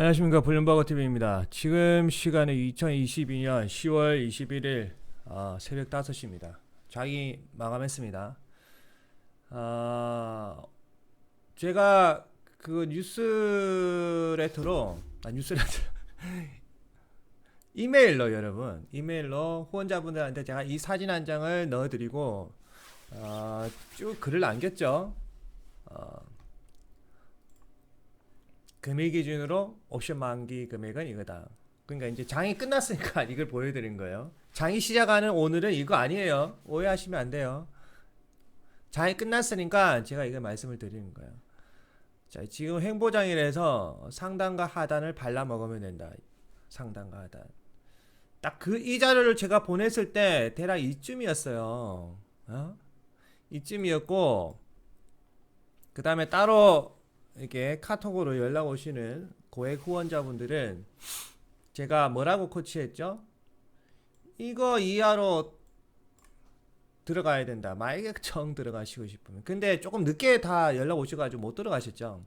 안녕하십니까 블룸버거 TV입니다. 지금 시간은 2022년 10월 21일 어, 새벽 5시입니다. 자기 마감했습니다. 아, 제가 그 뉴스레터로 아 뉴스레터 이메일로 여러분 이메일로 후원자분들한테 제가 이 사진 한 장을 넣어드리고 어, 쭉 글을 남겼죠. 금일 기준으로 옵션 만기 금액은 이거다. 그러니까 이제 장이 끝났으니까 이걸 보여드린 거예요. 장이 시작하는 오늘은 이거 아니에요. 오해하시면 안 돼요. 장이 끝났으니까 제가 이걸 말씀을 드리는 거예요. 자, 지금 행보장이라서 상단과 하단을 발라 먹으면 된다. 상단과 하단. 딱 그 이 자료를 제가 보냈을 때 대략 이쯤이었어요. 어? 이쯤이었고 그 다음에 따로 이렇게 카톡으로 연락 오시는 고액 후원자분들은 제가 뭐라고 코치했죠? 이거 이하로 들어가야 된다. 정 들어가시고 싶으면. 근데 조금 늦게 다 연락 오셔가지고 못 들어가셨죠?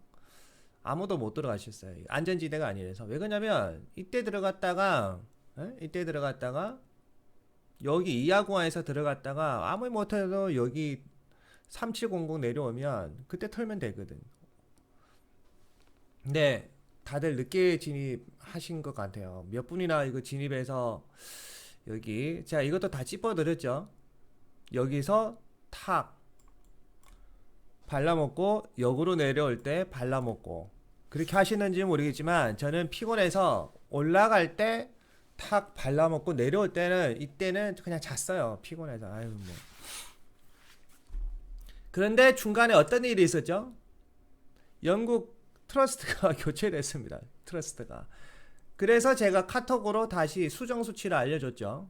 아무도 못 들어가셨어요. 안전지대가 아니라서. 왜 그러냐면 이때 들어갔다가 에? 이때 들어갔다가 여기 이하공항에서 들어갔다가 아무리 못해도 여기 3700 내려오면 그때 털면 되거든. 근데 다들 늦게 진입하신 것 같아요. 몇 분이나 이거 진입해서 여기 자 이것도 다 찝어드렸죠. 여기서 탁 발라먹고 역으로 내려올 때 발라먹고 그렇게 하시는지 모르겠지만 저는 피곤해서 올라갈 때 탁 발라먹고 내려올 때는 이때는 그냥 잤어요. 피곤해서 아유 뭐. 그런데 중간에 어떤 일이 있었죠? 영국 트러스트가 교체됐습니다. 트러스트가. 그래서 제가 카톡으로 다시 수정 수치를 알려줬죠.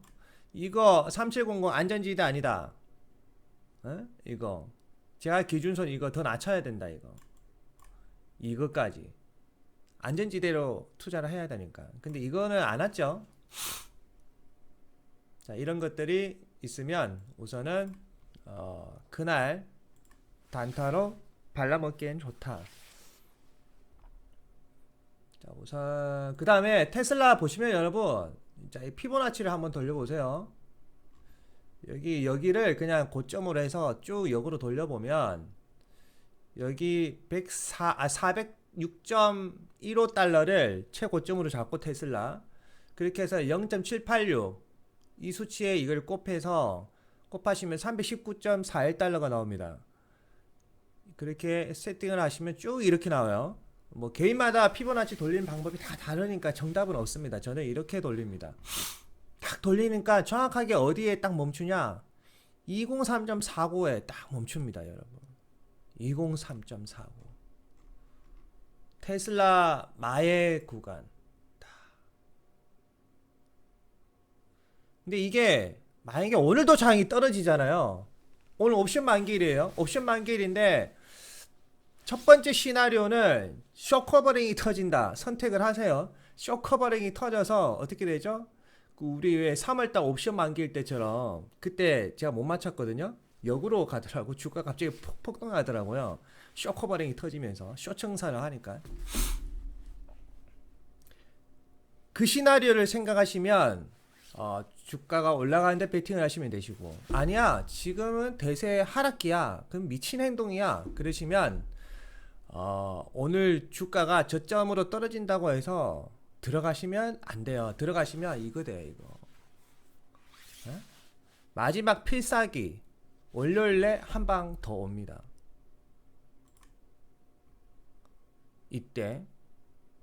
이거 3700 안전지대 아니다. 어? 이거 제가 기준선 이거 더 낮춰야 된다 이거. 이거까지 안전지대로 투자를 해야 되니까. 근데 이거는 안 왔죠. 자 이런 것들이 있으면 우선은 어, 그날 단타로 발라먹기엔 좋다. 자, 우선 그 다음에 테슬라 보시면 여러분 자, 이 피보나치를 한번 돌려보세요. 여기 여기를 그냥 고점으로 해서 쭉 역으로 돌려보면 여기 104, 아, 406.15 달러를 최고점으로 잡고 테슬라 그렇게 해서 0.786 이 수치에 이걸 곱해서 곱하시면 319.41 달러가 나옵니다. 그렇게 세팅을 하시면 쭉 이렇게 나와요. 뭐 개인마다 피보나치 돌리는 방법이 다 다르니까 정답은 없습니다. 저는 이렇게 돌립니다. 딱 돌리니까 정확하게 어디에 딱 멈추냐? 203.49에 딱 멈춥니다, 여러분. 203.49. 테슬라 마의 구간. 근데 이게 만약에 오늘도 장이 떨어지잖아요. 오늘 옵션 만기일이에요. 옵션 만기일인데 첫 번째 시나리오는 쇼 커버링이 터진다. 선택을 하세요. 쇼 커버링이 터져서 어떻게 되죠? 그 우리 왜 3월달 옵션 만기일 때처럼 그때 제가 못 맞췄거든요. 역으로 가더라고. 주가 갑자기 폭, 폭등하더라고요. 쇼 커버링이 터지면서 쇼 청산을 하니까. 그 시나리오를 생각하시면 어, 주가가 올라가는데 베팅을 하시면 되시고 아니야 지금은 대세 하락기야 그럼 미친 행동이야 그러시면 어, 오늘 주가가 저점으로 떨어진다고 해서 들어가시면 안 돼요. 들어가시면 이거 돼요, 이거. 에? 마지막 필살기. 월요일에 한 방 더 옵니다. 이때.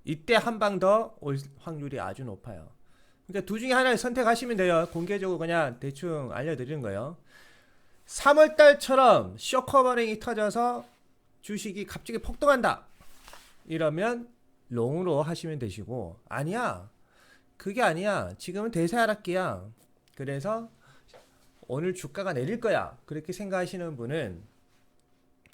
이때 한 방 더 올 확률이 아주 높아요. 그러니까 둘 중에 하나를 선택하시면 돼요. 공개적으로 그냥 대충 알려드리는 거예요. 3월달처럼 쇼커버링이 터져서 주식이 갑자기 폭등한다. 이러면 롱으로 하시면 되시고 아니야. 그게 아니야. 지금은 대세 하락기야. 그래서 오늘 주가가 내릴 거야. 그렇게 생각하시는 분은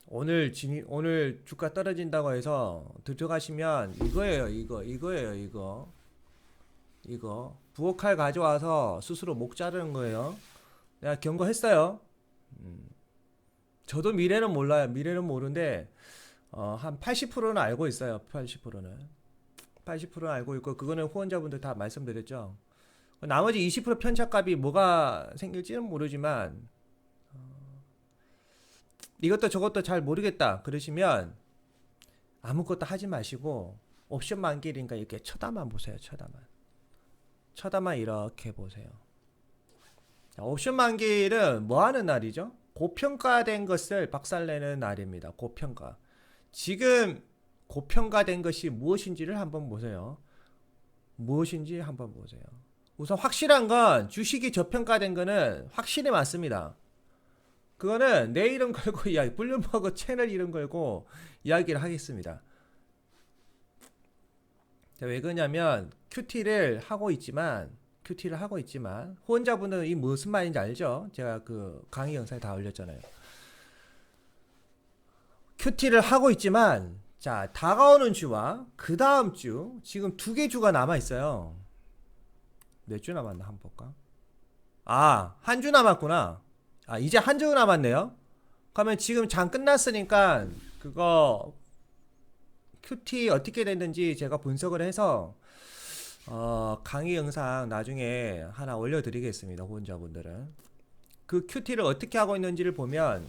오늘 진입 오늘 주가 떨어진다고 해서 들어가시면 이거예요. 이거 이거예요. 이거 이거 부엌칼 가져와서 스스로 목 자르는 거예요. 내가 경고했어요. 음. 저도 미래는 몰라요. 미래는 모르는데 어, 한 80%는 알고 있어요. 80%는. 80%는 알고 있고 그거는 후원자분들 다 말씀드렸죠. 나머지 20% 편차값이 뭐가 생길지는 모르지만 어, 이것도 저것도 잘 모르겠다 그러시면 아무것도 하지 마시고 옵션 만길인가 이렇게 쳐다만 보세요. 쳐다만. 쳐다만 이렇게 보세요. 자, 옵션 만길은 뭐 하는 날이죠? 고평가된 것을 박살내는 날입니다. 고평가. 지금 고평가된 것이 무엇인지를 한번 보세요. 무엇인지 한번 보세요. 우선 확실한 건 주식이 저평가된 거는 확실히 맞습니다. 그거는 내 이름 걸고 이야기, 블룸버그 채널 이름 걸고 이야기를 하겠습니다. 자, 왜 그러냐면 큐티를 하고 있지만 큐티를 하고 있지만 후원자분은 이 무슨 말인지 알죠? 제가 그 강의 영상에 다 올렸잖아요. 큐티를 하고 있지만 자 다가오는 주와 그 다음 주 지금 두 개 주가 남아 있어요. 몇 주 남았나 한번 볼까? 아한 주 남았구나. 아 이제 한 주 남았네요. 그러면 지금 장 끝났으니까 그거 큐티 어떻게 됐는지 제가 분석을 해서 어, 강의 영상 나중에 하나 올려드리겠습니다. 후원자분들은 그 큐티를 어떻게 하고 있는지를 보면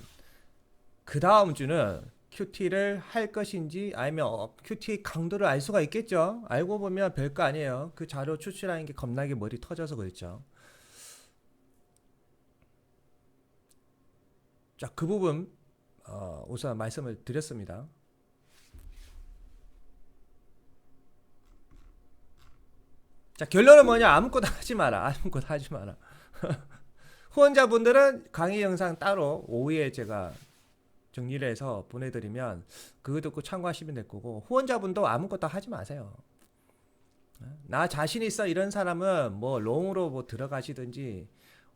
그 다음 주는 큐티를 할 것인지 아니면 어, 큐티 강도를 알 수가 있겠죠. 알고 보면 별거 아니에요. 그 자료 추출하는 게 겁나게 머리 터져서 그랬죠. 자, 그 부분 어, 우선 말씀을 드렸습니다. 자, 결론은 뭐냐? 아무것도 하지 마라. 아무것도 하지 마라. 후원자분들은 강의 영상 따로 오후에 제가 정리를 해서 보내드리면 그거 듣고 참고하시면 될 거고 후원자분도 아무것도 하지 마세요. 나 자신 있어 이런 사람은 뭐 롱으로 뭐 들어가시든지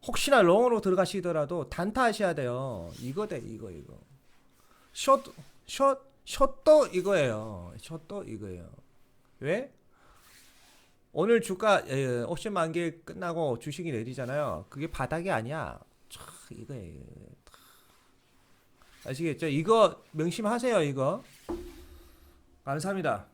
혹시나 롱으로 들어가시더라도 단타 하셔야 돼요. 이거 돼 이거 이거. 숏, 숏, 숏도 이거예요. 숏도 이거예요. 왜? 오늘 주가 에, 옵션 만기 끝나고 주식이 내리잖아요. 그게 바닥이 아니야. 참 이거예요. 아시겠죠? 이거 명심하세요. 이거. 감사합니다.